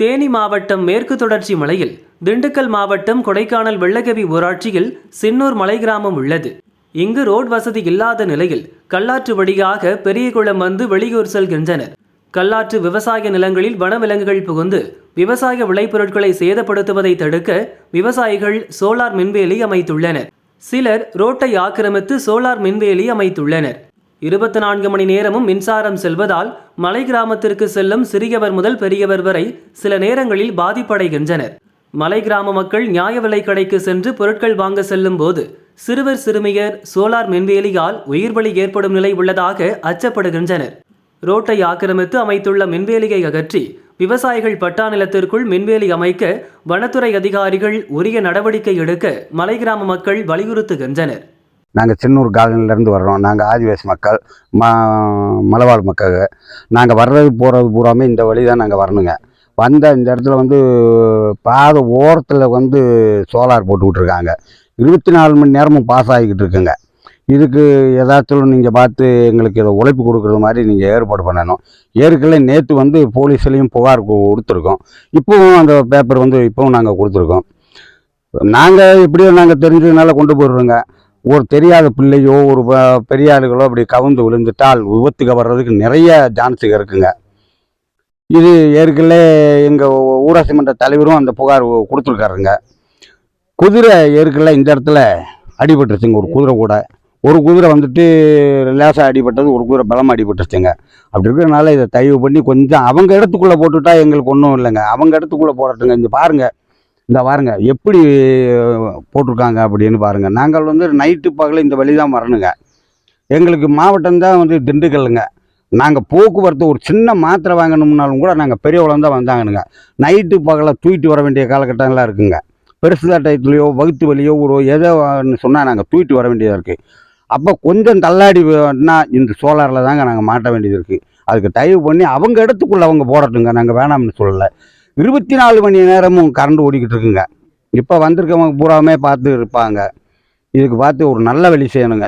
தேனி மாவட்டம் மேற்கு தொடர்ச்சி மலையில் திண்டுக்கல் மாவட்டம் கொடைக்கானல் வெள்ளகவி ஊராட்சியில் சின்னூர் மலை கிராமம் உள்ளது. இங்கு ரோட் வசதி இல்லாத நிலையில் கல்லாற்று வழியாக பெரியகுளம் வந்து வெளியூர் செல்கின்றனர். கல்லாற்று விவசாய நிலங்களில் வனவிலங்குகள் புகுந்து விவசாய விளைபொருட்களை சேதப்படுத்துவதை தடுக்க விவசாயிகள் சோலார் மின்வேலி அமைத்துள்ளனர். சிலர் ரோட்டை ஆக்கிரமித்து சோலார் மின்வேலி அமைத்துள்ளனர். இருபத்தி நான்கு மணி நேரமும் மின்சாரம் செல்வதால் மலை கிராமத்திற்கு செல்லும் சிறியவர் முதல் பெரியவர் வரை சில நேரங்களில் பாதிப்படைகின்றனர். மலை கிராம மக்கள் நியாய விலை கடைக்கு சென்று பொருட்கள் வாங்க செல்லும் போது சிறுவர் சிறுமியர் சோலார் மின்வேலியால் உயிர்வலி ஏற்படும் நிலை உள்ளதாக அச்சப்படுகின்றனர். ரோட்டை ஆக்கிரமித்து அமைத்துள்ள மின்வேலியை அகற்றி விவசாயிகள் பட்டா நிலத்திற்குள் மின்வேலி அமைக்க வனத்துறை அதிகாரிகள் உரிய நடவடிக்கை எடுக்க மலை கிராம மக்கள் வலியுறுத்துகின்றனர். நாங்கள் சின்னூர் காலனிலேருந்து வர்றோம். நாங்கள் ஆதிவாசி மக்கள் ம மலவாழ் மக்கள். நாங்கள் வர்றது போகிறது பூராமே இந்த வழி தான் நாங்கள் வரணுங்க. வந்த இந்த இடத்துல வந்து பாதை ஓரத்தில் வந்து சோலார் போட்டு விட்ருக்காங்க இருபத்தி நாலு மணி நேரமும் பாஸ் ஆகிக்கிட்டு இருக்குங்க. இதுக்கு ஏதாச்சும் நீங்கள் பார்த்து எங்களுக்கு இதை உழைப்பு கொடுக்குறது மாதிரி நீங்கள் ஏற்பாடு பண்ணணும். ஏற்கனவே நேற்று வந்து போலீஸ்லேயும் புகார் கொடுத்துருக்கோம். இப்போவும் அந்த பேப்பர் வந்து இப்போவும் நாங்கள் கொடுத்துருக்கோம். நாங்கள் எப்படியோ நாங்கள் தெரிஞ்சதுனால கொண்டு போயிடுறோங்க. ஒரு தெரியாத பிள்ளையோ ஒரு பெரிய ஆளுகளோ அப்படி கவுந்து விழுந்துட்டால் விபத்துக்கு வர்றதுக்கு நிறைய சான்ஸுங்க இருக்குங்க. இது ஏற்கனவே எங்கள் ஊராட்சி மன்ற தலைவரும் அந்த புகார் கொடுத்துருக்காருங்க. குதிரை ஏற்கனவே இந்த இடத்துல அடிபட்டுருச்சுங்க ஒரு குதிரை கூட. ஒரு குதிரை வந்துட்டு லேசாக அடிபட்டது ஒரு குதிரை பலமாக அடிபட்டுருச்சுங்க. அப்படி இருக்கிறதுனால இதை தயவு பண்ணி கொஞ்சம் அவங்க இடத்துக்குள்ளே போட்டுவிட்டா எங்களுக்கு ஒன்றும் இல்லைங்க. அவங்க இடத்துக்குள்ளே போடட்டுங்க. இங்கே பாருங்கள் இந்த பாருங்க எப்படி போட்டிருக்காங்க அப்படின்னு பாருங்கள் நாங்கள் வந்து நைட்டு பகல இந்த வழி தான் வரணுங்க. எங்களுக்கு மாவட்டம் தான் வந்து திண்டுக்கல்லுங்க. நாங்கள் போக்குவரத்து ஒரு சின்ன மாத்திரை வாங்கணும்னாலும் கூட நாங்கள் பெரியவளம் தான் வந்தாங்கனுங்க. நைட்டு பகலை தூக்கிட்டு வர வேண்டிய காலகட்டம்லாம் இருக்குங்க. பெருசுதா டயத்துலையோ வகுத்து வழியோ ஒரு ஏதோ சொன்னால் நாங்கள் தூக்கிட்டு வர வேண்டியதாக இருக்குது அப்போ கொஞ்சம் தள்ளாடி வேணா இந்த சோலாரில் தாங்க நாங்கள் மாட்ட வேண்டியது இருக்குது அதுக்கு தயவு பண்ணி அவங்க இடத்துக்குள்ளே அவங்க போடட்டுங்க. நாங்கள் வேணாம்னு சொல்லலை. இருபத்தி நாலு மணி நேரமும் கரண்ட் ஓடிக்கிட்டு இருக்குங்க இப்போ வந்திருக்கவங்க பூராமே பார்த்து இருப்பாங்க. இதுக்கு பார்த்து ஒரு நல்ல வழி செய்யணுங்க.